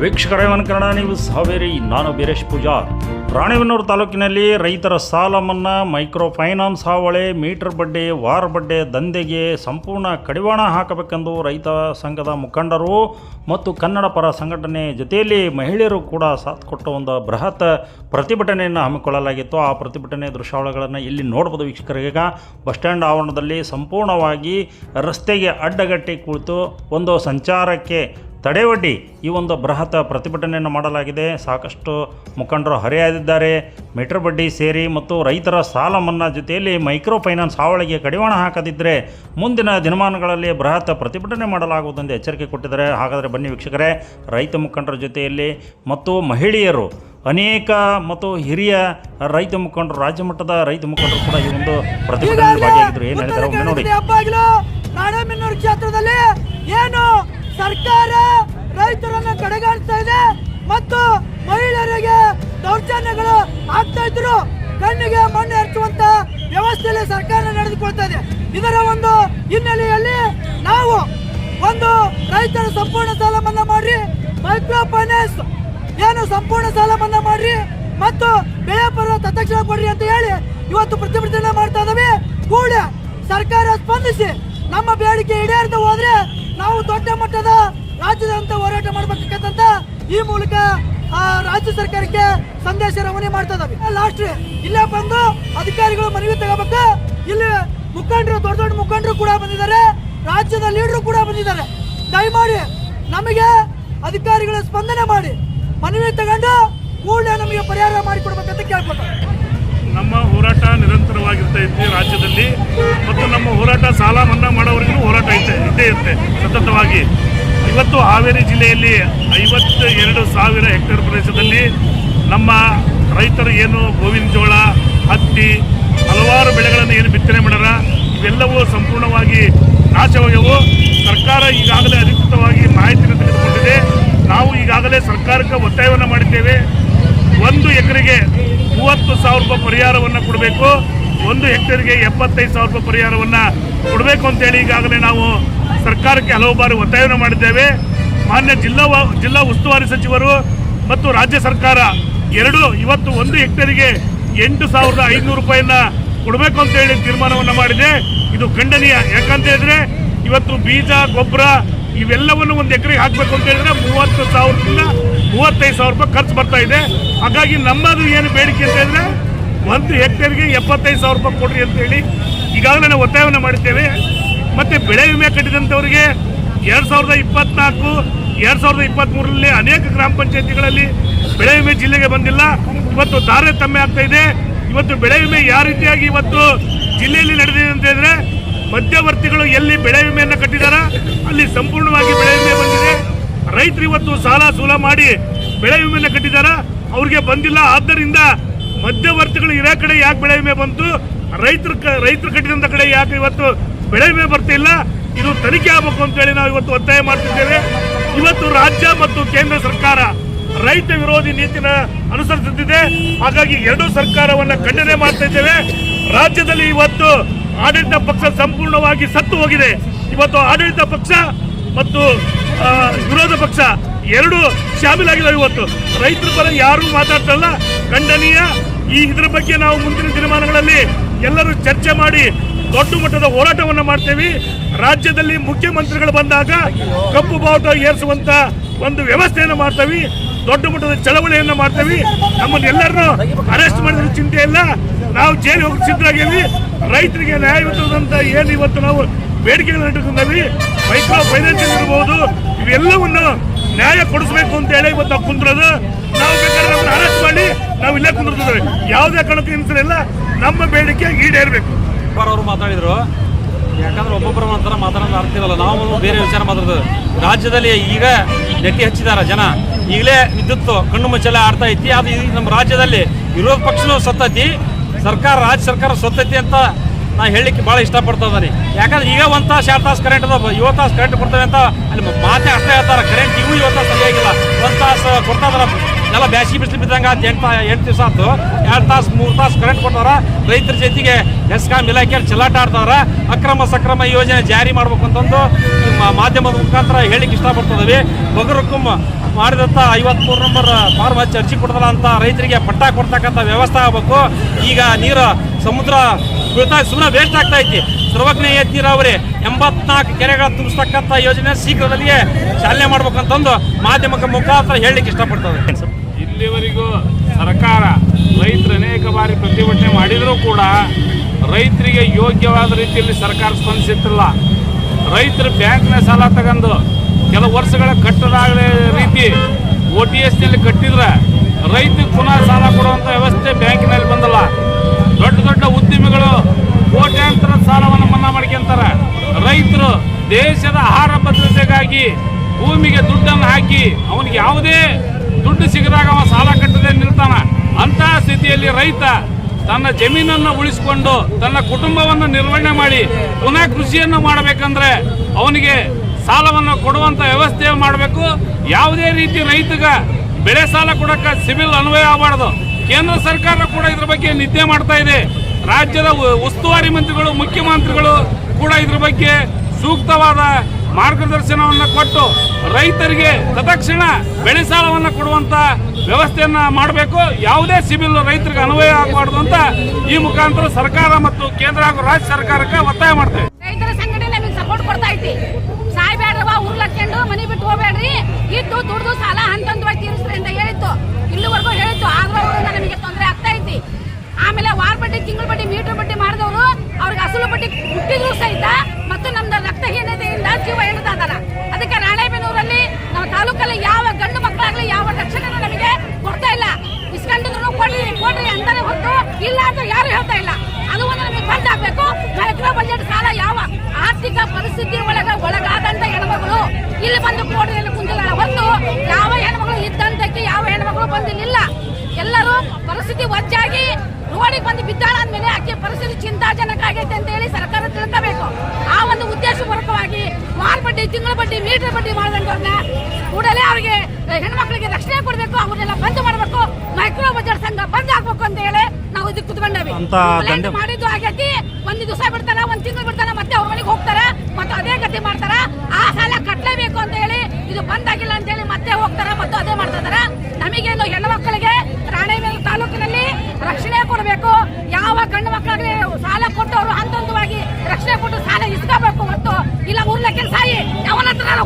ವೀಕ್ಷಕರೇ ಕನ್ನಡ ನೀವು ಸಾವೇರಿ ನಾನು ಬೀರೇಶ್ ಪೂಜಾ ರಾಣಿಬೆನ್ನೂರು ತಾಲೂಕಿನಲ್ಲಿ ರೈತರ ಸಾಲ ಮನ್ನಾ ಮೈಕ್ರೋ ಫೈನಾನ್ಸ್ ಹಾವಳಿ, ಮೀಟರ್ ಬಡ್ಡಿ, ವಾರ ಬಡ್ಡೆ, ದಂಧೆಗೆ ಸಂಪೂರ್ಣ ಕಡಿವಾಣ ಹಾಕಬೇಕೆಂದು ರೈತ ಸಂಘದ ಮುಖಂಡರು ಮತ್ತು ಕನ್ನಡ ಪರ ಸಂಘಟನೆ ಜೊತೆಯಲ್ಲಿ ಮಹಿಳೆಯರು ಕೂಡ ಸಾಥ್ ಕೊಟ್ಟ ಒಂದು ಬೃಹತ್ ಪ್ರತಿಭಟನೆಯನ್ನು ಹಮ್ಮಿಕೊಳ್ಳಲಾಗಿತ್ತು. ಆ ಪ್ರತಿಭಟನೆ ದೃಶ್ಯಾವಳಿಗಳನ್ನು ಇಲ್ಲಿ ನೋಡ್ಬೋದು ವೀಕ್ಷಕರಿಗೆ ಬಸ್ ಸ್ಟ್ಯಾಂಡ್ ಆವರಣದಲ್ಲಿ ಸಂಪೂರ್ಣವಾಗಿ ರಸ್ತೆಗೆ ಅಡ್ಡಗಟ್ಟಿ ಕುಳಿತು ಒಂದು ಸಂಚಾರಕ್ಕೆ ತಡೆವಡ್ಡಿ ಈ ಒಂದು ಬೃಹತ್ ಪ್ರತಿಭಟನೆಯನ್ನು ಮಾಡಲಾಗಿದೆ. ಸಾಕಷ್ಟು ಮುಖಂಡರು ಹರೆಯಾದಿದ್ದಾರೆ ಮೀಟರ್ ಬಡ್ಡಿ ಸೇರಿ ಮತ್ತು ರೈತರ ಸಾಲ ಮನ್ನಾ ಜೊತೆಯಲ್ಲಿ ಮೈಕ್ರೋ ಫೈನಾನ್ಸ್ ಹಾವಳಿಗೆ ಕಡಿವಾಣ ಹಾಕದಿದ್ದರೆ ಮುಂದಿನ ದಿನಮಾನಗಳಲ್ಲಿ ಬೃಹತ್ ಪ್ರತಿಭಟನೆ ಮಾಡಲಾಗುವುದೆಂದು ಎಚ್ಚರಿಕೆ ಕೊಟ್ಟಿದ್ದಾರೆ. ಹಾಗಾದರೆ ಬನ್ನಿ ವೀಕ್ಷಕರೇ, ರೈತ ಮುಖಂಡರ ಜೊತೆಯಲ್ಲಿ ಮತ್ತು ಮಹಿಳೆಯರು, ಅನೇಕ ಮತ್ತು ಹಿರಿಯ ರೈತ ಮುಖಂಡರು, ರಾಜ್ಯ ಮಟ್ಟದ ರೈತ ಮುಖಂಡರು ಕೂಡ ಈ ಒಂದು ಪ್ರತಿಭಟನೆ ಭಾಗಿಯಾಗಿದ್ದರು ಏನು ಹೇಳಿದ್ದಾರೆ ನೋಡಿ. ಕ್ಷೇತ್ರದಲ್ಲಿ ಏನು ಸರ್ಕಾರ ರೈತರನ್ನ ಕಡೆಗಾಣಿಸ್ತಾ ಇದೆ ಮತ್ತು ಮಹಿಳೆಯರಿಗೆ ದೌರ್ಜನ್ಯಗಳು ಆಗ್ತಾ ಇದ್ರು ಕಣ್ಣಿಗೆ ಮಣ್ಣು ಹೆಚ್ಚುವಂತ ವ್ಯವಸ್ಥೆಯಲ್ಲಿ ಸರ್ಕಾರ ನಡೆದುಕೊಳ್ತಾ ಇದೆ. ಇದರ ಒಂದು ಹಿನ್ನೆಲೆಯಲ್ಲಿ ನಾವು ಒಂದು ರೈತರ ಸಂಪೂರ್ಣ ಸಾಲ ಮನ್ನಾ ಮಾಡ್ರಿ, ಮೈಕ್ರೋ ಫೈನಾನ್ಸ್ ಏನು ಸಂಪೂರ್ಣ ಸಾಲ ಮನ್ನಾ ಮಾಡ್ರಿ ಮತ್ತು ಬೆಳೆ ಪರ್ವ ತತ್ಕ್ಷಣ ಕೊಡ್ರಿ ಅಂತ ಹೇಳಿ ಇವತ್ತು ಪ್ರತಿಭಟನೆ ಮಾಡ್ತಾ ಇದಾವೆ ಕೂಡ ಸರ್ಕಾರ ಸ್ಪಂದಿಸಿ ನಮ್ಮ ಬೇಡಿಕೆ ಈಡೇರ್ತಾ ಹೋದ್ರೆ ನಾವು ದೊಡ್ಡ ಮಟ್ಟದ ರಾಜ್ಯದಂತ ಹೋರಾಟ ಮಾಡಬೇಕಂತ ಈ ಮೂಲಕ ಆ, ರಾಜ್ಯ ಸರ್ಕಾರಕ್ಕೆ ಸಂದೇಶ ರವಾನೆ ಮಾಡ್ತಾ ಇದ್ದಾವೆ ಲಾಸ್ಟ್ ಇಲ್ಲೇ ಬಂದು ಅಧಿಕಾರಿಗಳು ಮನವಿ ತಗೋಬೇಕು? ಇಲ್ಲಿ ಮುಖಂಡರು ದೊಡ್ಡ ದೊಡ್ಡ ಮುಖಂಡರು ಕೂಡ ಬಂದಿದ್ದಾರೆ. ರಾಜ್ಯದ ಲೀಡರ್ ಕೂಡ ಬಂದಿದ್ದಾರೆ. ದಯಮಾಡಿ ನಮಗೆ ಅಧಿಕಾರಿಗಳ ಸ್ಪಂದನೆ ಮಾಡಿ ಮನವಿ ತಗೊಂಡು ಕೂಡಲೇ ನಮಗೆ ಪರಿಹಾರ ಮಾಡಿಕೊಡ್ಬೇಕಂತ ಕೇಳ್ಕೊತಾರೆ ನಮ್ಮ ಹೋರಾಟ ಇತ್ತು ರಾಜ್ಯದಲ್ಲಿ ಮತ್ತು ನಮ್ಮ ಹೋರಾಟ ಸಾಲ ಮನ್ನಾ ಮಾಡೋವರೆಗೂ ಹೋರಾಟ ಐತೆ ಇದ್ದೇ ಇರುತ್ತೆ ಸತತವಾಗಿ. ಇವತ್ತು ಹಾವೇರಿ ಜಿಲ್ಲೆಯಲ್ಲಿ ಐವತ್ತ ಎರಡು ಸಾವಿರ ಹೆಕ್ಟೇರ್ ಪ್ರದೇಶದಲ್ಲಿ ನಮ್ಮ ರೈತರು ಏನು ಗೋವಿನ ಜೋಳ, ಹತ್ತಿ, ಹಲವಾರು ಬೆಳೆಗಳನ್ನು ಏನು ಬಿತ್ತನೆ ಮಾಡ್ಯಾರ, ಇವೆಲ್ಲವೂ ಸಂಪೂರ್ಣವಾಗಿ ನಾಶವಾಗ್ಯವು. ಸರ್ಕಾರ ಈಗಾಗಲೇ ಅಧಿಕೃತವಾಗಿ ಮಾಹಿತಿಯನ್ನು ತೆಗೆದುಕೊಂಡಿದೆ. ನಾವು ಈಗಾಗಲೇ ಸರ್ಕಾರಕ್ಕೆ ಒತ್ತಾಯವನ್ನು ಮಾಡಿದ್ದೇವೆ. ಒಂದು ಎಕರೆಗೆ ಮೂವತ್ತು ಸಾವಿರ ರೂಪಾಯಿ ಪರಿಹಾರವನ್ನು ಕೊಡಬೇಕು. ಒಂದು ಹೆಕ್ಟೇರ್ಗೆ ಎಪ್ಪತ್ತೈದು ಸಾವಿರ ರೂಪಾಯಿ ಪರಿಹಾರವನ್ನು ಕೊಡಬೇಕು ಅಂತೇಳಿ ಈಗಾಗಲೇ ನಾವು ಸರ್ಕಾರಕ್ಕೆ ಹಲವು ಬಾರಿ ಒತ್ತಾಯವನ್ನು ಮಾಡಿದ್ದೇವೆ. ಮಾನ್ಯ ಜಿಲ್ಲಾ ಜಿಲ್ಲಾ ಉಸ್ತುವಾರಿ ಸಚಿವರು ಮತ್ತು ರಾಜ್ಯ ಸರ್ಕಾರ ಎರಡು, ಇವತ್ತು ಒಂದು ಹೆಕ್ಟೇರಿಗೆ ಎಂಟು ಸಾವಿರದ ಐನೂರು ರೂಪಾಯಿಯನ್ನ ಕೊಡಬೇಕು ಅಂತ ಹೇಳಿ ತೀರ್ಮಾನವನ್ನು ಮಾಡಿದೆ. ಇದು ಖಂಡನೀಯ. ಯಾಕಂತ ಹೇಳಿದ್ರೆ ಇವತ್ತು ಬೀಜ, ಗೊಬ್ಬರ ಇವೆಲ್ಲವನ್ನು ಒಂದು ಎಕರೆಗೆ ಹಾಕಬೇಕು ಅಂತ ಹೇಳಿದ್ರೆ ಮೂವತ್ತು ಸಾವಿರದಿಂದ ಮೂವತ್ತೈದು ಸಾವಿರ ರೂಪಾಯಿ ಖರ್ಚು ಬರ್ತಾ ಇದೆ. ಹಾಗಾಗಿ ನಮ್ಮದು ಏನು ಬೇಡಿಕೆ ಅಂತ ಹೇಳಿದ್ರೆ ಒಂದು ಹೆಕ್ಟೇರ್ಗೆ ಎಪ್ಪತ್ತೈದು ಸಾವಿರ ರೂಪಾಯಿ ಕೊಡ್ರಿ ಅಂತ ಹೇಳಿ ಈಗಾಗಲೇ ನಾವು ಒತ್ತಾಯವನ್ನು ಮಾಡಿದ್ದೇವೆ. ಮತ್ತೆ ಬೆಳೆ ವಿಮೆ ಕಟ್ಟಿದಂಥವರಿಗೆ ಎರಡು ಸಾವಿರದ ಇಪ್ಪತ್ನಾಲ್ಕು, ಎರಡು ಸಾವಿರದ ಇಪ್ಪತ್ತ್ಮೂರರಲ್ಲಿ ಅನೇಕ ಗ್ರಾಮ ಪಂಚಾಯತಿಗಳಲ್ಲಿ ಬೆಳೆ ವಿಮೆ ಜಿಲ್ಲೆಗೆ ಬಂದಿಲ್ಲ. ಇವತ್ತು ತಾರತಮ್ಯ ಆಗ್ತಾ ಇದೆ. ಇವತ್ತು ಬೆಳೆ ವಿಮೆ ಯಾವ ರೀತಿಯಾಗಿ ಇವತ್ತು ಜಿಲ್ಲೆಯಲ್ಲಿ ನಡೆದಿದೆ ಅಂತ ಹೇಳಿದ್ರೆ ಮಧ್ಯವರ್ತಿಗಳು ಎಲ್ಲಿ ಬೆಳೆ ವಿಮೆಯನ್ನು ಕಟ್ಟಿದಾರ ಅಲ್ಲಿ ಸಂಪೂರ್ಣವಾಗಿ ಬೆಳೆ ವಿಮೆ ಬಂದಿದೆ. ರೈತರು ಇವತ್ತು ಸಾಲ ಸೂಲ ಮಾಡಿ ಬೆಳೆ ವಿಮೆಯನ್ನು ಕಟ್ಟಿದಾರ ಅವ್ರಿಗೆ ಬಂದಿಲ್ಲ. ಆದ್ದರಿಂದ ಮಧ್ಯವರ್ತಿಗಳು ಇರೋ ಕಡೆ ಯಾಕೆ ಬೆಳೆ ವಿಮೆ ಬಂತು? ರೈತರು ರೈತರು ಕಟ್ಟಿದಂತ ಕಡೆ ಯಾಕೆ ಇವತ್ತು ಬೆಳೆ ವಿಮೆ ಬರ್ತಿಲ್ಲ ಇದು ತನಿಖೆ ಆಗಬೇಕು ಅಂತ ಹೇಳಿ ನಾವು ಇವತ್ತು ಒತ್ತಾಯ ಮಾಡ್ತಿದ್ದೇವೆ. ಇವತ್ತು ರಾಜ್ಯ ಮತ್ತು ಕೇಂದ್ರ ಸರ್ಕಾರ ರೈತ ವಿರೋಧಿ ನೀತಿನ ಅನುಸರಿಸುತ್ತಿದೆ. ಹಾಗಾಗಿ ಎರಡೂ ಸರ್ಕಾರವನ್ನ ಖಂಡನೆ ಮಾಡ್ತಾ ರಾಜ್ಯದಲ್ಲಿ ಇವತ್ತು ಆಡಳಿತ ಪಕ್ಷ ಸಂಪೂರ್ಣವಾಗಿ ಸತ್ತು ಹೋಗಿದೆ. ಇವತ್ತು ಆಡಳಿತ ಪಕ್ಷ ಮತ್ತು ವಿರೋಧ ಪಕ್ಷ ಎರಡು ಶಾಮೀಲಾಗಿದ್ದಾವೆ ಇವತ್ತು. ರೈತರ ಪರ ಯಾರು ಮಾತಾಡ್ತಲ್ಲ ಖಂಡನೀಯ. ಈ ಇದ್ರ ಬಗ್ಗೆ ನಾವು ಮುಂದಿನ ದಿನಮಾನಗಳಲ್ಲಿ ಎಲ್ಲರೂ ಚರ್ಚೆ ಮಾಡಿ ದೊಡ್ಡ ಮಟ್ಟದ ಹೋರಾಟವನ್ನು ಮಾಡ್ತೇವೆ. ರಾಜ್ಯದಲ್ಲಿ ಮುಖ್ಯಮಂತ್ರಿಗಳು ಬಂದಾಗ ಕಪ್ಪು ಬಾವುಟ ಏರಿಸುವಂತ ಒಂದು ವ್ಯವಸ್ಥೆಯನ್ನು ಮಾಡ್ತೇವೆ. ದೊಡ್ಡ ಮಟ್ಟದ ಚಳವಳಿಯನ್ನು ಮಾಡ್ತೇವೆ. ನಮ್ಮನ್ನೆಲ್ಲರನ್ನು ಅರೆಸ್ಟ್ ಮಾಡಿದ್ರೆ ಚಿಂತೆ ಇಲ್ಲ. ನಾವು ಜೈಲಿಗೆ ಹೋಗಿ ಸಿದ್ಧರಾಗೇವಿ ರೈತರಿಗೆ ನ್ಯಾಯಯುತವಾದಂತ ಏನು ಇವತ್ತು ನಾವು ಬೇಡಿಕೆಗಳನ್ನು ಇಟ್ಟುಕೊಂಡೇವಿ ಮೈಕ್ರೋ ಫೈನಾನ್ಸಿಯಲ್ ಇರಬಹುದು ಇವೆಲ್ಲವನ್ನು ನ್ಯಾಯ ಕೊಡಿಸ್ಬೇಕು ಅಂತ ಹೇಳಿ ಇವತ್ತು ನಾವು ಕುಂದ್ರದು. ನಾವು ಬೇಕಾದ್ರೆ ನಮ್ಮನ್ನು ಅರೆಸ್ಟ್ ಮಾಡಿ ನಾವು ಇಲ್ಲೇ ಕುಂದಿರ್ತಿದ್ದೇವೆ. ಯಾವುದೇ ಕಾರಣಕ್ಕೂ ಇಲ್ಲ. ನಮ್ಮ ಬೇಡಿಕೆ ಈಡೇರಬೇಕು. ಅವರು ಮಾತಾಡಿದ್ರು. ಯಾಕಂದ್ರೆ ಒಬ್ಬೊಬ್ಬರ ಒಂಥರ ಮಾತಾಡೋದು ಅರ್ಥ ಇರಲ್ಲ. ನಾವು ಬೇರೆ ವಿಚಾರ ಮಾತಾಡೋದು ರಾಜ್ಯದಲ್ಲಿ ಈಗ ನೆಟ್ಟಿ ಹಚ್ಚಿದಾರ ಜನ. ಈಗಲೇ ವಿದ್ಯುತ್ ಕಣ್ಣು ಮುಚ್ಚಲೆ ಆಡ್ತಾ ಐತಿ. ಅದು ನಮ್ಮ ರಾಜ್ಯದಲ್ಲಿ ವಿರೋಧ ಪಕ್ಷನೂ ಸತ್ತೈತಿ. ಸರ್ಕಾರ, ರಾಜ್ಯ ಸರ್ಕಾರ ಸತ್ತೈತಿ ಅಂತ ನಾ ಹೇಳಲಿಕ್ಕೆ ಭಾಳ ಇಷ್ಟಪಡ್ತಾ ಯಾಕಂದ್ರೆ ಈಗ ಒಂದು ತಾಸು, ಎರಡು ತಾಸು ಕರೆಂಟ್ ಅದ ಏಳು ತಾಸು ಕರೆಂಟ್ ಕೊಡ್ತೇವೆ ಅಂತ ಅಲ್ಲಿ ಮಾತೆ ಅಷ್ಟೇ ಹೇಳ್ತಾರೆ. ಕರೆಂಟ್ ಇವು ಇವತ್ತು ಸರಿಯಾಗಿಲ್ಲ. ಒಂದು ತಾಸು ಕೊಡ್ತಾ ಎಲ್ಲ ಬ್ಯಾಸಿಗೆ ಬಿಸಿಲು ಬಿದ್ದಂಗೆ ಆತು, ಎಂಟು ಎಂಟು ದಿವಸ ಆತು. ಎರಡು ತಾಸು, ಮೂರು ತಾಸು ಕರೆಂಟ್ ಕೊಡ್ತಾರ. ರೈತರ ಜೊತೆಗೆ ಎಸ್ಕಾಮ್ ಇಲಾಖೆಯಲ್ಲಿ ಚೆಲ್ಲಾಟ ಆಡ್ತಾರ ಅಕ್ರಮ ಸಕ್ರಮ ಯೋಜನೆ ಜಾರಿ ಮಾಡ್ಬೇಕು ಅಂತಂದು ಮಾಧ್ಯಮದ ಮುಖಾಂತರ ಹೇಳಿಕ್ಕೆ ಇಷ್ಟಪಡ್ತಿದ್ದೀವಿ ಬಗರಕ್ಕೂ ಮಾಡಿದಂಥ ಐವತ್ಮೂರು ನಂಬರ್ ಫಾರ್ಮ್ ಹಚ್ಚಿ ಅರ್ಜಿ ಕೊಡ್ತಾರ ಅಂತ ರೈತರಿಗೆ ಪಟ್ಟ ಕೊಡ್ತಕ್ಕಂಥ ವ್ಯವಸ್ಥೆ ಆಗಬೇಕು. ಈಗ ನೀರು, ಸಮುದ್ರ ಬೀಳ್ತಾ ಸುಮ್ಮನೆ ವೇಸ್ಟ್ ಆಗ್ತಾ ಐತಿ. ಸರ್ವಜ್ಞ ಏತ್ ನೀರಾವರಿ ಎಂಬತ್ನಾಲ್ಕು ಕೆರೆಗಳ ತುಂಬಿಸ್ತಕ್ಕಂಥ ಯೋಜನೆ ಶೀಘ್ರದಲ್ಲಿಯೇ ಚಾಲನೆ ಮಾಡ್ಬೇಕಂತಂದು ಮಾಧ್ಯಮಕ್ಕೆ ಮುಖಾಂತರ ಹೇಳಲಿಕ್ಕೆ ಇಷ್ಟಪಡ್ತದೆ ಇಲ್ಲಿವರೆಗೂ ಸರ್ಕಾರ ರೈತರು ಅನೇಕ ಬಾರಿ ಪ್ರತಿಭಟನೆ ಮಾಡಿದರೂ ಕೂಡ ರೈತರಿಗೆ ಯೋಗ್ಯವಾದ ರೀತಿಯಲ್ಲಿ ಸರ್ಕಾರ ಸ್ಪಂದಿಸುತ್ತಿಲ್ಲ ರೈತರು ಬ್ಯಾಂಕ್ನ ಸಾಲ ತಗೊಂಡು ಕೆಲವು ವರ್ಷಗಳ ಕಟ್ಟದಾಗದ ರೀತಿ ಓ ಟಿ ಎಸ್ನಲ್ಲಿ ಕಟ್ಟಿದ್ರೆ ರೈತರಿಗೆ ಪುನಃ ಸಾಲ ಕೊಡುವಂಥ ವ್ಯವಸ್ಥೆ ಬ್ಯಾಂಕಿನಲ್ಲಿ ಹಾಕಿ ಅವನಿಗೆ ಯಾವುದೇ ದುಡ್ಡು ಸಿಗದಾಗ ಅವ ಸಾಲ ಕಟ್ಟದೆ ನಿಲ್ತಾನ. ಅಂತಹ ಸ್ಥಿತಿಯಲ್ಲಿ ರೈತ ತನ್ನ ಜಮೀನನ್ನು ಉಳಿಸಿಕೊಂಡು ತನ್ನ ಕುಟುಂಬವನ್ನು ನಿರ್ವಹಣೆ ಮಾಡಿ ಪುನಃ ಕೃಷಿಯನ್ನು ಮಾಡಬೇಕಂದ್ರೆ ಅವನಿಗೆ ಸಾಲವನ್ನು ಕೊಡುವಂತ ವ್ಯವಸ್ಥೆ ಮಾಡಬೇಕು. ಯಾವುದೇ ರೀತಿ ರೈತಗ ಬೆಳೆ ಸಾಲ ಕೊಡಕ್ಕೆ ಸಿವಿಲ್ ಅನ್ವಯ ಆಗಬಾರ್ದು. ಕೇಂದ್ರ ಸರ್ಕಾರ ಕೂಡ ಇದ್ರ ಬಗ್ಗೆ ನಿದ್ದೆ ಮಾಡ್ತಾ ಇದೆ. ರಾಜ್ಯದ ಉಸ್ತುವಾರಿ ಮಂತ್ರಿಗಳು, ಮುಖ್ಯಮಂತ್ರಿಗಳು ಕೂಡ ಇದ್ರ ಬಗ್ಗೆ ಸೂಕ್ತವಾದ ಮಾರ್ಗದರ್ಶನವನ್ನು ಕೊಟ್ಟು ರೈತರಿಗೆ ತತ್ಕ್ಷಣ ಬೆಳೆ ಸಾಲವನ್ನು ಕೊಡುವಂತ ವ್ಯವಸ್ಥೆಯನ್ನ ಮಾಡಬೇಕು. ಯಾವುದೇ ಸಿಬಿಲ್ ರೈತರಿಗೆ ಅನ್ವಯ ಆಗಬಾರ್ದು ಅಂತ ಈ ಮುಖಾಂತರ ಸರ್ಕಾರ ಮತ್ತು ಕೇಂದ್ರ ಹಾಗೂ ರಾಜ್ಯ ಸರ್ಕಾರಕ್ಕೆ ಒತ್ತಾಯ ಮಾಡ್ತೇವೆ. ರೈತರ ಸಂಘಟನೆ ನಮಗೆ ಸಪೋರ್ಟ್ ಕೊಡ್ತಾ ಐತಿ. ಸಾಯ್ಬೇಡ್ರವ ಉರ್ಲಕ್ಕೊಂಡು ಮನಿ ಬಿಟ್ಟು ಹೋಗ್ಬೇಡ್ರಿ ಇದ್ದು, ದುಡ್ದು, ಸಾಲ ಹಂತವಾಗಿ ತೀರಿಸ್ರಿ ಅಂತ ಹೇಳಿತ್ತು. ಇಲ್ಲಿವರೆಗೂ ಹೇಳಿತ್ತು. ಆದ್ರೂ ಅವರಿಂದ ನಮಗೆ ತೊಂದರೆ ಆಗ್ತಾ ಐತಿ. ಆಮೇಲೆ ವಾರ ಬಡ್ಡಿ, ತಿಂಗಳ ಬಡ್ಡಿ, ಮೀಟರ್ ಬಡ್ಡಿ ಮಾಡಿದವರು ಅವ್ರಿಗೆ ಅಸಲು ಬಡ್ಡಿ ಹುಟ್ಟಿದ್ರು ಸಹಿತ ಮತ್ತು ನಮ್ದು ರಕ್ತಹೀನತೆಯಿಂದ ಜೀವ ಎಳ್ತಾ ಇದಾರ ಅದಕ್ಕೆ ರಾಣೆಬೆನ್ನೂರಲ್ಲಿ ನಮ್ಮ ತಾಲೂಕಲ್ಲಿ ಯಾವ ಗಂಡು ಮಕ್ಕಳಾಗ್ಲಿ ಯಾವ ರಕ್ಷಣೆ ನಮಗೆ ಕೊಡ್ತಾ ಇಲ್ಲ ಇಸ್ಕೊಂಡಿದ್ರು ಕೊಡ್ರಿ ಕೊಡ್ರಿ ಅಂತಾನೆ ಹೊರತು ಇಲ್ಲ ಅಂತ ಯಾರು ಹೇಳ್ತಾ ಇಲ್ಲ ಅದು ಒಂದು ನಮಗೆ ಬಂದ್ ಆಗ್ಬೇಕು ಮೈಕ್ರೋ ಬಜೆಟ್ ಸಾಲ ಯಾವ ಆರ್ಥಿಕ ಪರಿಸ್ಥಿತಿ ಒಳಗ ಒಳಗಾದಂತ ಹೆಣ್ಮಗಳು ಇಲ್ಲಿ ಬಂದು ಕೋಟೆಯಲ್ಲಿ ಕುಂತಿಲ್ಲ ಹೊರತು ಯಾವ ಹೆಣ್ಮಗಳು ಇದ್ದಂತಕ್ಕೆ ಯಾವ ಹೆಣ್ಮಗಳು ಬಂದಿಲ್ಲ. ಎಲ್ಲರೂ ಪರಿಸ್ಥಿತಿ ಒಜ್ಜಾಗಿ ರೋಡಿಗೆ ಬಂದು ಬಿದ್ದಾಳ ಅಂದ್ಮೇಲೆ ಆಕೆ ಪರಿಸ್ಥಿತಿ ಚಿಂತಾಜನಕ ಆಗೈತೆ ಅಂತ ಹೇಳಿ ಸರ್ಕಾರ ತಿಳ್ಕೋಬೇಕು. ಆ ಒಂದು ಉದ್ದೇಶಪೂರ್ವಕವಾಗಿ ವಾರ ಬಡ್ಡಿ ತಿಂಗಳ ಬಡ್ಡಿ ಮೀಟರ್ ಬಡ್ಡಿ ಮಾಡಿದಂತವ್ರನ್ನ ಕೂಡಲೇ ಅವರಿಗೆ ಹೆಣ್ಮಕ್ಳಿಗೆ ರಕ್ಷಣೆ ಕೊಡಬೇಕು ಅವ್ರನ್ನೆಲ್ಲ ಬಂದ್ ಮಾಡಬೇಕು ಮೈಕ್ರೋ ಬಜೆಟ್ ಸಂಘ ಬಂದ್ ಆಗ್ಬೇಕು ಅಂತ ಹೇಳಿ ನಾವು ಇದಕ್ಕೆ ಕುತ್ಕೊಂಡವಿ. ಮಾಡಿದ್ದು ಆಗೈತಿ. ಒಂದು ದಿವಸ ಬಿಡ್ತಾರ ಒಂದ್ ತಿಂಗಳು ಬಿಡ್ತಾರ ಮತ್ತೆ ಅವ್ರ ಮನೆಗೆ ಹೋಗ್ತಾರ ಮತ್ತೆ ಅದೇ ಗತಿ ಮಾಡ್ತಾರ ಆ ಸಾಲ ಕಟ್ಟಲೇಬೇಕು ಅಂತ ಹೇಳಿ ಇದು ಬಂದಾಗಿಲ್ಲ ಅಂತ ಹೇಳಿ ಮತ್ತೆ ಹೋಗ್ತಾರ ಮತ್ತು ಅದೇ ಮಾಡ್ತಾ ಇದಾರ ನಮಗೇನು ಹೆಣ್ಣು ಮಕ್ಕಳಿಗೆ ರಾಣೆಬೆನ್ನೂರು ತಾಲೂಕಿನಲ್ಲಿ ರಕ್ಷಣೆ ಕೊಡಬೇಕು ಯಾವ ಗಂಡು ಮಕ್ಕಳಿಗೆ ಸಾಲ ಕೊಟ್ಟು ಅವರು ಹಂತ ಹಂತವಾಗಿ ರಕ್ಷಣೆ ಕೊಟ್ಟು ಸಾಲ ಇಸ್ಕೋಬೇಕು ಹೊತ್ತು ಇಲ್ಲ ಉರ್ಲಕ್ಕೆ ಸಾಯಿ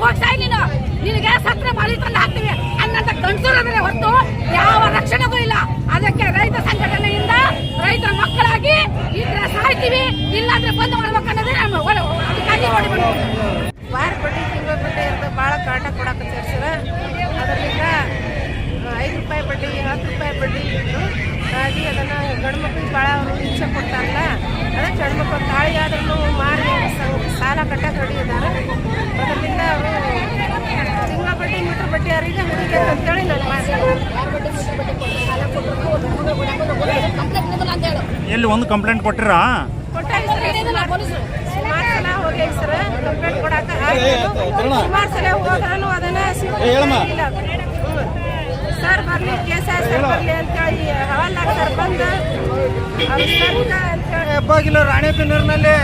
ಯಾವನ ಹತ್ರ ಹೋಗಿ ಸಾಯಿ ನೀನು ನಿನಗೆ ಸತ್ರ ಬಳಿ ತಂದು ಹಾಕ್ತೀವಿ ಅನ್ನಂತ ಗಂಡಸೂರದ್ರೆ ಹೊತ್ತು ಯಾವ ರಕ್ಷಣೆಗೂ ಇಲ್ಲ ಅದಕ್ಕೆ ರೈತ ಸಂಘಟನೆಯಿಂದ ರೈತರ ಮಕ್ಕಳಾಗಿ ಇದ್ರೆ ಸಾಯ್ತೀವಿ ಇಲ್ಲಾಂದ್ರೆ ಬಂದ್ ಮಾಡ್ಬೇಕನ್ನೋದೇ ನಮ್ಮ ಒಳ- ಅದಕ್ಕಾಗಿ ಓಡಿ ಬಂದ್ವಿ. ವಾರ ಬಡ್ಡಿ ತಿಂಗಳ ಬಡ್ಡಿ ಅಂತ ಭಾಳ ಕಾಟ ಕೊಡಕತ್ತಾರೆ ಸರ್ ಅದರಿಂದ ಐದು ರೂಪಾಯಿ ಬಡ್ಡಿ ಹತ್ತು ರೂಪಾಯಿ ಬಡ್ಡಿ ಇತ್ತು ಹಾಗಾಗಿ ಅದನ್ನು ಗಂಡು ಮಕ್ಳಿಗೆ ಭಾಳ ಅವರು ಹಿಂಸೆ ಕೊಡ್ತಾರಲ್ಲ ಅದಕ್ಕೆ ಗಂಡು ಮಕ್ಕಳು ತಾಳಿ ಆದ್ರೂ ಮಾರಿ ಅವ್ರು ಸ- ಸಾಲ ಕಟ್ಟಕ್ಕೆ ರೆಡಿ ಇದ್ದಾರೆ. ಅದರಿಂದ ತಿಂಗಳ ಬಡ್ಡಿ ಮೀಟ್ರ್ ಬಡ್ಡಿ ಯಾರಿಗೆ ಹುಡುಗಿ ಅಂತೇಳಿ ನಾನು ಮಾತಾಡ್ತೀನಿ ಎಲ್ಲಿ ಒಂದು ಕಂಪ್ಲೇಂಟ್ ಕೊಟ್ಟಿರಾ? ಸರ್ ಹೋಗಿ ಸರ್ ಕಂಪ್ಲೇಂಟ್ ಕೊಡಾಕ ಸುಮಾರು ಸಲ ಹೋದ್ರೂ ಅದನ್ನ ಸರ್ ಬರ್ಲಿ ಕೆ ಎಸ್ ಆರ್ ಸರ್ ಬರ್ಲಿ ಅಂತೇಳಿ ಹವಾಲ್ದಾಗ ಸರ್ ಬಂದು. ಅವ್ರ ಹೆಬ್ಬಾಗಿಲು ರಾಣೆಬೆನ್ನೂರಿನಲ್ಲಿ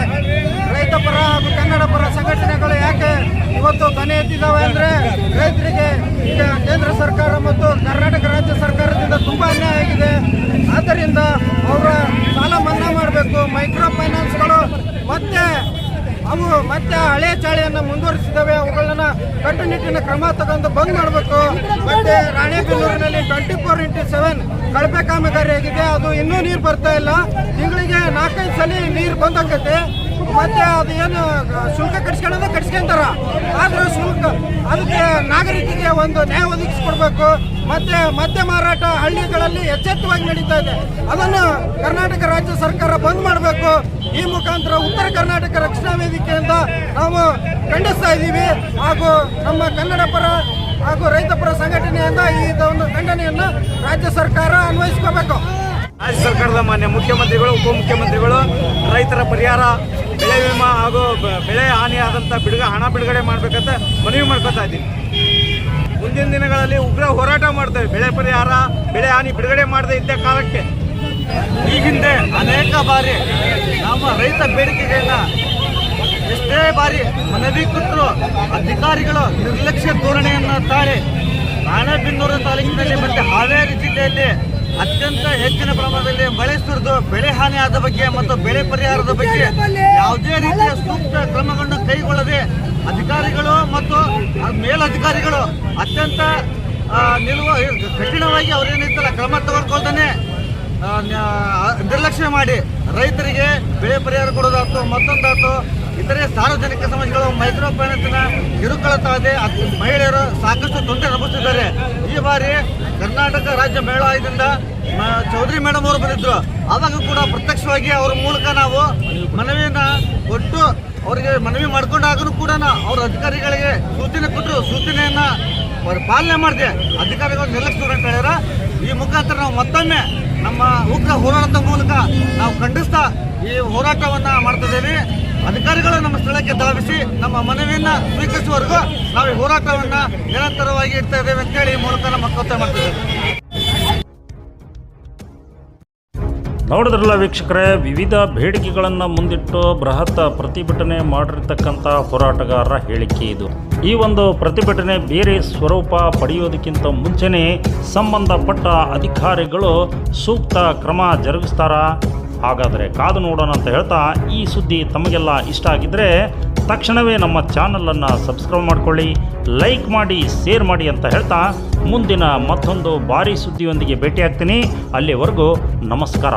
ರೈತ ಪರ ಹಾಗೂ ಕನ್ನಡ ಪರ ಸಂಘಟನೆಗಳು ಯಾಕೆ ಇವತ್ತು ಧ್ವನಿ ಎತ್ತಿದ್ದಾವೆ ಅಂದರೆ ರೈತರಿಗೆ ಈಗ ಕೇಂದ್ರ ಸರ್ಕಾರ ಮತ್ತು ಕರ್ನಾಟಕ ರಾಜ್ಯ ಸರ್ಕಾರದಿಂದ ತುಂಬ ಅನ್ಯಾಯ ಆಗಿದೆ. ಆದ್ದರಿಂದ ಅವರ ಸಾಲ ಮನ್ನಾ ಮಾಡಬೇಕು. ಮೈಕ್ರೋ ಫೈನಾನ್ಸ್ಗಳು ಮತ್ತೆ ಅವು ಮತ್ತೆ ಹಳೆ ಚಾಳಿಯನ್ನು ಮುಂದುವರಿಸಿದವೆ. ಅವುಗಳನ್ನ ಕಟ್ಟುನಿಟ್ಟಿನ ಕ್ರಮ ತಗೊಂಡು ಬಂದ್ ಮಾಡಬೇಕು. ಮತ್ತೆ ರಾಣೆಬೆನ್ನೂರಿನಲ್ಲಿ ಟ್ವೆಂಟಿ ಫೋರ್ ಇಂಟು ಸೆವೆನ್ ಕಳಪೆ ಕಾಮಗಾರಿ ಆಗಿದೆ ಅದು ಇನ್ನೂ ನೀರು ಬರ್ತಾ ಇಲ್ಲ. ತಿಂಗಳಿಗೆ ನಾಲ್ಕೈದು ಸಲ ನೀರು ಬಂದಾಗತ್ತೆ ಮತ್ತೆ ಅದು ಏನು ಶುಲ್ಕ ಕಟ್ಸ್ಕೊಳ್ಳೋದ ಕಟ್ಸ್ಕೊಂತಾರ. ಆದ್ರೆ ಶುಲ್ಕ, ಅದಕ್ಕೆ ನಾಗರಿಕರಿಗೆ ಒಂದು ನ್ಯಾಯ ಒದಗಿಸ್ಕೊಡ್ಬೇಕು. ಮತ್ತೆ ಮದ್ಯ ಮಾರಾಟ ಹಳ್ಳಿಗಳಲ್ಲಿ ಎಚ್ಚೆತ್ತವಾಗಿ ನಡೀತಾ ಇದೆ. ಅದನ್ನು ಕರ್ನಾಟಕ ರಾಜ್ಯ ಸರ್ಕಾರ ಬಂದ್ ಮಾಡಬೇಕು. ಈ ಮುಖಾಂತರ ಉತ್ತರ ಕರ್ನಾಟಕ ರಕ್ಷಣಾ ವೇದಿಕೆಯಿಂದ ನಾವು ಖಂಡಿಸ್ತಾ ಇದ್ದೀವಿ. ಹಾಗೂ ನಮ್ಮ ಕನ್ನಡ ಪರ ಹಾಗೂ ರೈತ ಪರ ಸಂಘಟನೆಯಿಂದ ಈ ಒಂದು ಖಂಡನೆಯನ್ನು ರಾಜ್ಯ ಸರ್ಕಾರ ಅನ್ವಯಿಸ್ಕೋಬೇಕು. ರಾಜ್ಯ ಸರ್ಕಾರದ ಮಾನ್ಯ ಮುಖ್ಯಮಂತ್ರಿಗಳು, ಉಪಮುಖ್ಯಮಂತ್ರಿಗಳು, ರೈತರ ಪರಿಹಾರ, ಬೆಳೆ ವಿಮಾ ಹಾಗೂ ಬೆಳೆ ಹಾನಿಯಾದಂಥ ಬಿಡುಗ, ಹಣ ಬಿಡುಗಡೆ ಮಾಡಬೇಕಂತ ಮನವಿ ಮಾಡ್ಕೊತಾ ಇದ್ದೀನಿ ಮುಂದಿನ ದಿನಗಳಲ್ಲಿ ಉಗ್ರ ಹೋರಾಟ ಮಾಡ್ತೇವೆ. ಬೆಳೆ ಪರಿಹಾರ, ಬೆಳೆ ಹಾನಿ ಬಿಡುಗಡೆ ಮಾಡದೆ ಇದ್ದ ಕಾಲಕ್ಕೆ. ಈ ಹಿಂದೆ ಅನೇಕ ಬಾರಿ ನಮ್ಮ ರೈತ ಬೇಡಿಕೆಗಳನ್ನ ಎಷ್ಟೇ ಬಾರಿ ಮನವಿ ಕೊಟ್ಟರು ಅಧಿಕಾರಿಗಳು ನಿರ್ಲಕ್ಷ್ಯ ಧೋರಣೆಯನ್ನು ತಾಳಿ ರಾಣೆಬೆನ್ನೂರು ತಾಲೂಕಿನಲ್ಲಿ ಮತ್ತೆ ಹಾವೇರಿ ಜಿಲ್ಲೆಯಲ್ಲಿ ಅತ್ಯಂತ ಹೆಚ್ಚಿನ ಪ್ರಮಾಣದಲ್ಲಿ ಮಳೆ ಸುರಿದು ಬೆಳೆ ಹಾನಿ ಆದ ಬಗ್ಗೆ ಮತ್ತು ಬೆಳೆ ಪರಿಹಾರದ ಬಗ್ಗೆ ಯಾವುದೇ ರೀತಿಯ ಸೂಕ್ತ ಕ್ರಮಗಳನ್ನು ಕೈಗೊಳ್ಳದೆ ಅಧಿಕಾರಿಗಳು ಮತ್ತು ಮೇಲಧಿಕಾರಿಗಳು ಅತ್ಯಂತ ನಿಲುವ, ಕಠಿಣವಾಗಿ ಅವರೇನಿತ್ತಲ್ಲ ಕ್ರಮ ತಗೊಳ್ಕೊಳ್ತಾನೆ ನಿರ್ಲಕ್ಷ್ಯ ಮಾಡಿ ರೈತರಿಗೆ ಬೆಳೆ ಪರಿಹಾರ ಕೊಡೋದಾಯ್ತು, ಮತ್ತೊಂದಾಯ್ತು. ಇತರೆ ಸಾರ್ವಜನಿಕ ಸಮಸ್ಯೆಗಳು ಮೈಕ್ರೋ ಫೈನಾನ್ಸ್ನ ಕಿರುಕುಳ ಇದೆ ಮಹಿಳೆಯರು ಸಾಕಷ್ಟು ತೊಂದರೆ ಅನುಭವಿಸಿದ್ದಾರೆ. ಈ ಬಾರಿ ಕರ್ನಾಟಕ ರಾಜ್ಯ ಮಹಿಳಾ ಆಯೋಗದಿಂದ ಚೌಧರಿ ಮೇಡಮ್ ಅವರು ಬಂದಿದ್ರು. ಅವಾಗ ಕೂಡ ಪ್ರತ್ಯಕ್ಷವಾಗಿ ಅವ್ರ ಮೂಲಕ ನಾವು ಮನವಿಯನ್ನ ಕೊಟ್ಟು ಅವರಿಗೆ ಮನವಿ ಮಾಡ್ಕೊಂಡಾಗಲೂ ಕೂಡ ಅವ್ರ ಅಧಿಕಾರಿಗಳಿಗೆ ಸೂಚನೆ ಕೊಟ್ಟರು. ಸೂಚನೆಯನ್ನ ಪಾಲನೆ ಮಾಡಿದೆ. ಅಧಿಕಾರಿಗಳು ನಿರ್ಲಕ್ಷ್ಯ ಹೇಳ್ಯಾರ. ಈ ಮುಖಾಂತರ ನಾವು ಮತ್ತೊಮ್ಮೆ ನಮ್ಮ ಉಗ್ರ ಹೋರಾಟದ ಮೂಲಕ ನಾವು ಖಂಡಿಸ್ತಾ ಈ ಹೋರಾಟವನ್ನ ಮಾಡ್ತಿದ್ದೇವೆ ಅಧಿಕಾರಿಗಳು ನಮ್ಮ ಸ್ಥಳಕ್ಕೆ ಧಾವಿಸಿ ನಮ್ಮ ಮನವಿಯನ್ನ ಸ್ವೀಕರಿಸುವವರೆಗೂ ನಾವು ಹೋರಾಟವನ್ನು ನಿರಂತರವಾಗಿ ಇಡ್ತಾ ಇದ್ದೇವೆ ಅಂತೇಳಿ ಮೂಲಕ ನಮ್ಮ ಒತ್ತಾಯ ಮಾಡ್ತಿದ್ದೇವೆ. ನೋಡಿದ್ರಲ್ಲ ವೀಕ್ಷಕರೇ, ವಿವಿಧ ಬೇಡಿಕೆಗಳನ್ನು ಮುಂದಿಟ್ಟು ಬೃಹತ್ ಪ್ರತಿಭಟನೆ ಮಾಡಿರ್ತಕ್ಕಂಥ ಹೋರಾಟಗಾರರ ಹೇಳಿಕೆ ಇದು. ಈ ಒಂದು ಪ್ರತಿಭಟನೆ ಬೇರೆ ಸ್ವರೂಪ ಪಡೆಯೋದಕ್ಕಿಂತ ಮುಂಚೆನೇ ಸಂಬಂಧಪಟ್ಟ ಅಧಿಕಾರಿಗಳು ಸೂಕ್ತ ಕ್ರಮ ಜರುಗಿಸ್ತಾರಾ? ಹಾಗಾದರೆ ಕಾದು ನೋಡೋಣ ಅಂತ ಹೇಳ್ತಾ ಈ ಸುದ್ದಿ ತಮಗೆಲ್ಲ ಇಷ್ಟ ಆಗಿದ್ದರೆ ತಕ್ಷಣವೇ ನಮ್ಮ ಚಾನಲನ್ನು ಸಬ್ಸ್ಕ್ರೈಬ್ ಮಾಡ್ಕೊಳ್ಳಿ ಲೈಕ್ ಮಾಡಿ ಶೇರ್ ಮಾಡಿ ಅಂತ ಹೇಳ್ತಾ ಮುಂದಿನ ಮತ್ತೊಂದು ಭಾರಿ ಸುದ್ದಿಯೊಂದಿಗೆ ಭೇಟಿಯಾಗ್ತೀನಿ. ಅಲ್ಲಿವರೆಗೂ ನಮಸ್ಕಾರ.